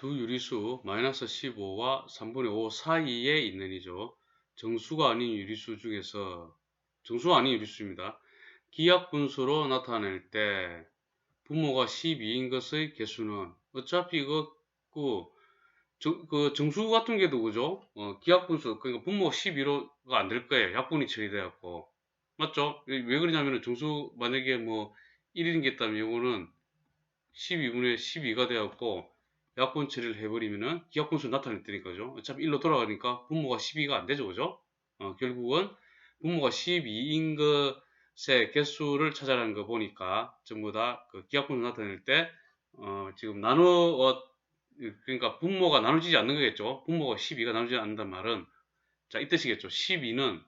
두 유리수 마이너스 15와 3분의 5 사이에 있는 이죠. 정수가 아닌 유리수 중에서 정수가 아닌 유리수입니다. 기하분수로 나타낼 때 분모가 12인 것의 개수는 어차피 이거 그, 정, 그 정수 같은 게도 그죠? 어, 기하분수 그러니까 분모가 12로가 안 될 거예요. 약분이 처리돼 갖고 맞죠? 왜 그러냐면은 정수 만약에 뭐 1인 게 있다면 이거는 12분의 12가 되었고 약분 처리를 해버리면은 기하분수 나타낼 테니까죠. 어차피 1로 돌아가니까 분모가 12가 안 되죠. 그죠? 어, 결국은 분모가 12인 것의 개수를 찾아라는 거 보니까 전부 다 그 기하분수 나타낼 때 어, 지금 나누어 그러니까 분모가 나눠지지 않는 거겠죠. 분모가 12가 나눠지지 않는단 말은 자, 이 뜻이겠죠. 12는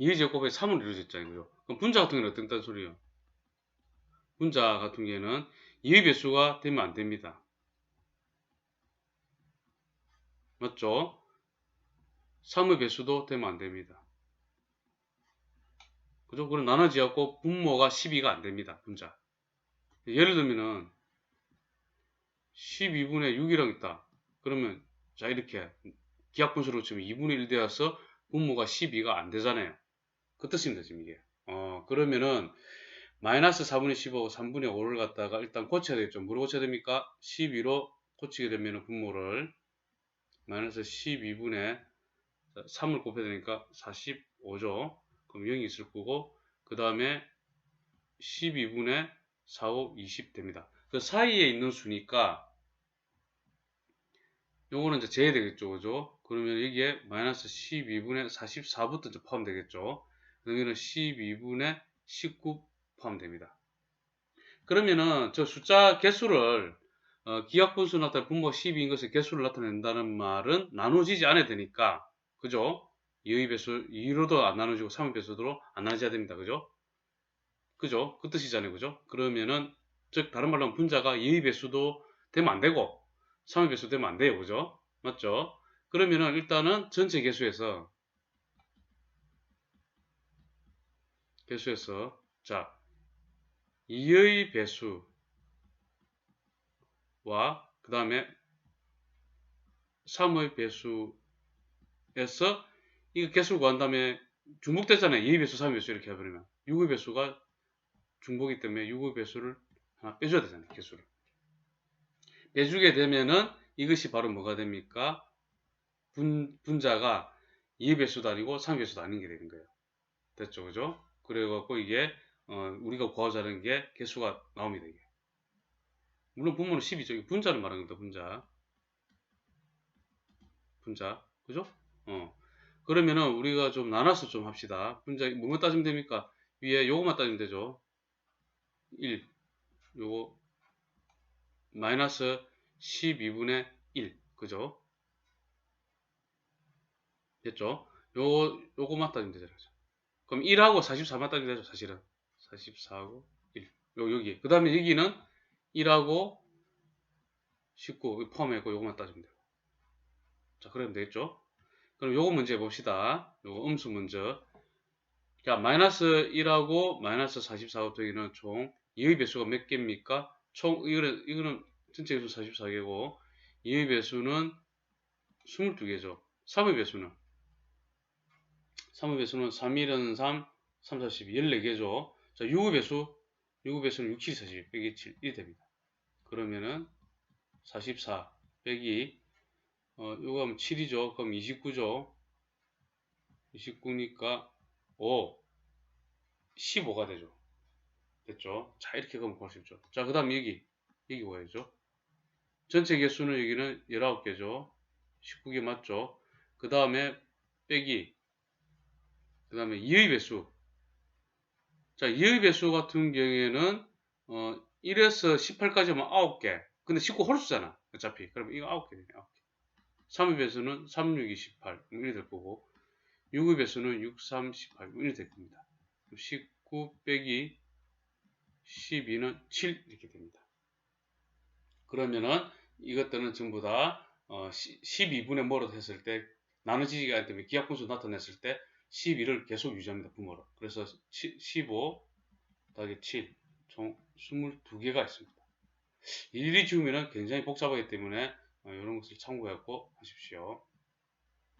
2의 제곱에 3으로 이루어졌잖아요. 그럼 분자 같은 경우는 어떤 소리예요? 분자 같은 경우에는 2의 배수가 되면 안 됩니다. 맞죠? 3의 배수도 되면 안 됩니다. 그죠? 그럼 나눠지었고 분모가 12가 안 됩니다. 분자. 예를 들면은 12분의 6이라고 있다. 그러면 자 이렇게 기하분수로 치면 2분의 1 되어서 분모가 12가 안 되잖아요. 그 뜻입니다. 지금 이게. 어 그러면은 마이너스 4분의 15, 3분의 5를 갖다가 일단 고쳐야 되겠죠. 뭐로 고쳐야 됩니까? 12로 고치게 되면 분모를 마이너스 12분의 3을 곱해야 되니까 45죠. 그럼 0이 있을 거고 그 다음에 12분의 4, 5, 20 됩니다. 그 사이에 있는 수니까 요거는 이제 제야 되겠죠. 그죠? 그러면 여기에 마이너스 12분의 44부터 이제 포함되겠죠. 그러면은 12분의 19 포함됩니다. 그러면은 저 숫자 개수를 어, 기하분수 나타낼 분모 12인 것의 개수를 나타낸다는 말은 나누지지 않아야 되니까 그죠? 2의 배수 2로도 안 나눠지고 3의 배수로 안 나눠져야 됩니다. 그죠? 그죠? 그 뜻이잖아요. 그죠? 그러면은 즉 다른 말로 하면 분자가 2의 배수도 되면 안 되고 3의 배수 되면 안 돼요. 그죠? 맞죠? 그러면은 일단은 전체 개수에서 개수에서 자 2의 배수와 그 다음에 3의 배수에서 이거 개수를 구한 다음에 중복됐잖아요. 2의 배수, 3의 배수 이렇게 해버리면 6의 배수가 중복이기 때문에 6의 배수를 하나 빼줘야 되잖아요. 개수를. 빼주게 되면은 이것이 바로 뭐가 됩니까? 분, 분자가 2의 배수도 아니고 3의 배수도 아닌 게 되는 거예요. 됐죠? 그죠? 그래갖고 이게 어, 우리가 구하자는 게 개수가 나옵니다. 이게. 물론 분모는 10이죠. 분자를 말하는 겁니다. 분자. 분자. 그죠? 어. 그러면은 우리가 좀 나눠서 좀 합시다. 분자 뭐만 따지면 됩니까? 위에 요거만 따지면 되죠. 1. 요거 마이너스 12분의 1. 그죠? 됐죠? 요, 요거만 따지면 되잖아요. 그럼 1하고 44만 따지면 되죠, 사실은. 44하고 1. 요, 여기. 그 다음에 여기는 1하고 19 포함했고 요거만 따지면 돼요. 자, 그러면 되겠죠? 그럼 요거 문제 봅시다. 요거 음수 먼저. 자, 마이너스 1하고 마이너스 44가 되기는 총 2의 배수가 몇 개입니까? 총, 이거는, 이거는 전체 개수 44개고, 2의 배수는 22개죠. 3의 배수는? 3의 배수는 3, 1은 3, 3, 4, 12, 14개죠. 자, 6의 배수, 6의 배수는 6, 7, 40, 빼기 7, 1이 됩니다. 그러면은 44 빼기 어, 요거 하면 7이죠. 그럼 29죠. 29니까 5, 15가 되죠. 됐죠? 자, 이렇게 그럼 구할 수 있죠. 자, 그 다음 여기, 여기 뭐야죠? 전체 개수는 여기는 19개죠. 19개 맞죠? 그 다음에 빼기, 그 다음에 2의 배수, 자, 2의 배수 같은 경우에는 어, 1에서 18까지 하면 9개. 근데 19 홀수잖아. 어차피. 그러면 이거 9개 되네. 9개. 3의 배수는 3, 6, 28. 이렇게 될 거고 6의 배수는 6, 3, 18. 이렇게 될 겁니다. 19 빼기 12는 7 이렇게 됩니다. 그러면은 이것들은 전부 다 어, 12분의 뭐로 했을 때 나눠지기가 않기 때문에 기하분수 나타냈을 때 12를 계속 유지합니다. 분모로. 그래서 15 더하기 7, 총 22개가 있습니다. 일일이 지우면 굉장히 복잡하기 때문에 어, 이런 것을 참고하고 하십시오.